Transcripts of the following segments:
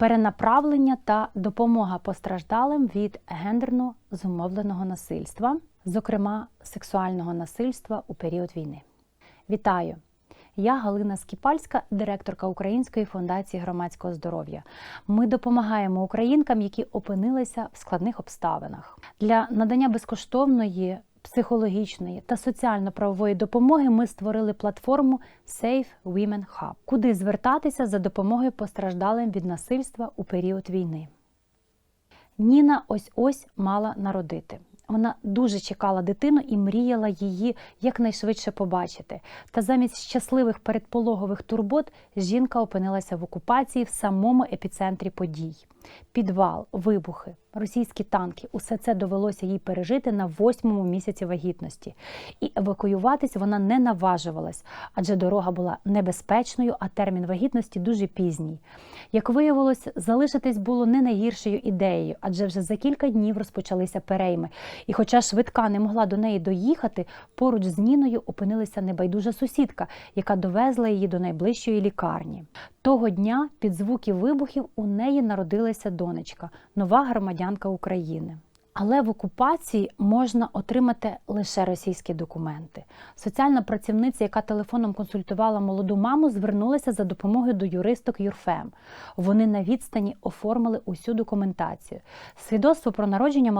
перенаправлення та допомога постраждалим від гендерно зумовленого насильства, зокрема сексуального насильства у період війни. Вітаю! Я Галина Скіпальська, директорка Української фундації громадського здоров'я. Ми допомагаємо українкам, які опинилися в складних обставинах для надання безкоштовної психологічної та соціально-правової допомоги. Ми створили платформу Safe Women Hub, куди звертатися за допомогою постраждалим від насильства у період війни. Ніна ось ось мала народити. Вона дуже чекала дитину і мріяла її якнайшвидше побачити. Та замість щасливих передпологових турбот жінка опинилася в окупації в самому епіцентрі подій. Підвал, вибухи, російські танки усе це довелося їй пережити на восьмому місяці вагітності. І евакуюватись вона не наважувалась, адже дорога була небезпечною, а термін вагітності дуже пізній. Як виявилось, залишитись було не найгіршою ідеєю, адже вже за кілька днів розпочалися перейми. І хоча швидка не могла до неї доїхати, поруч з Ніною опинилася небайдужа сусідка, яка довезла її до найближчої лікарні. Того дня під звуки вибухів у неї народилася донечка, нова громадянка України. Але в окупації можна отримати лише російські документи. Соціальна працівниця, яка телефоном консультувала молоду маму, звернулася за допомогою до юристок Юрфем. Вони на відстані оформили усю документацію. Свідоцтво про народження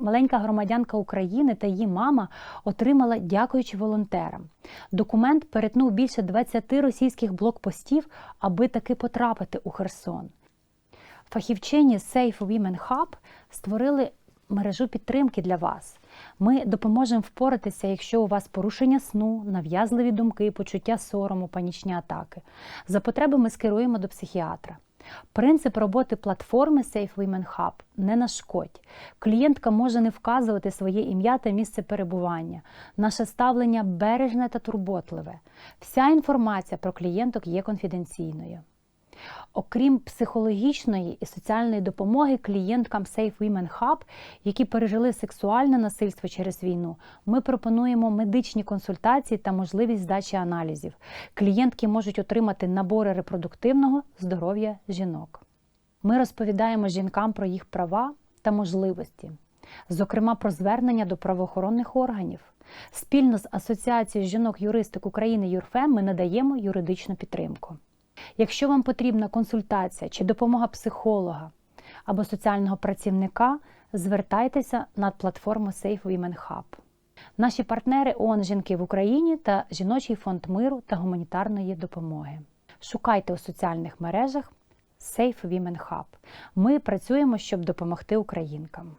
маленька, громадянка України та її мама отримала, дякуючи волонтерам. Документ перетнув більше 20 російських блокпостів, аби таки потрапити у Херсон. Фахівчині Safe Women Hub створили мережу підтримки для вас. Ми допоможемо впоратися, якщо у вас порушення сну, нав'язливі думки, почуття сорому, панічні атаки. За потреби ми скеруємо до психіатра. Принцип роботи платформи Safe Women Hub не нашкодь. Клієнтка може не вказувати своє ім'я та місце перебування. Наше ставлення бережне та турботливе. Вся інформація про клієнток є конфіденційною. Окрім психологічної і соціальної допомоги клієнткам Safe Women Hub, які пережили сексуальне насильство через війну, ми пропонуємо медичні консультації та можливість здачі аналізів. Клієнтки можуть отримати набори репродуктивного здоров'я жінок. Ми розповідаємо жінкам про їх права та можливості, зокрема про звернення до правоохоронних органів. Спільно з Асоціацією жінок-юристик України ЮРФЕМ ми надаємо юридичну підтримку. Якщо вам потрібна консультація чи допомога психолога або соціального працівника, звертайтеся над платформу Safe Women Hub. Наші партнери ООН Жінки в Україні та Жіночий фонд миру та гуманітарної допомоги. Шукайте у соціальних мережах Safe Women Hub. Ми працюємо, щоб допомогти українкам.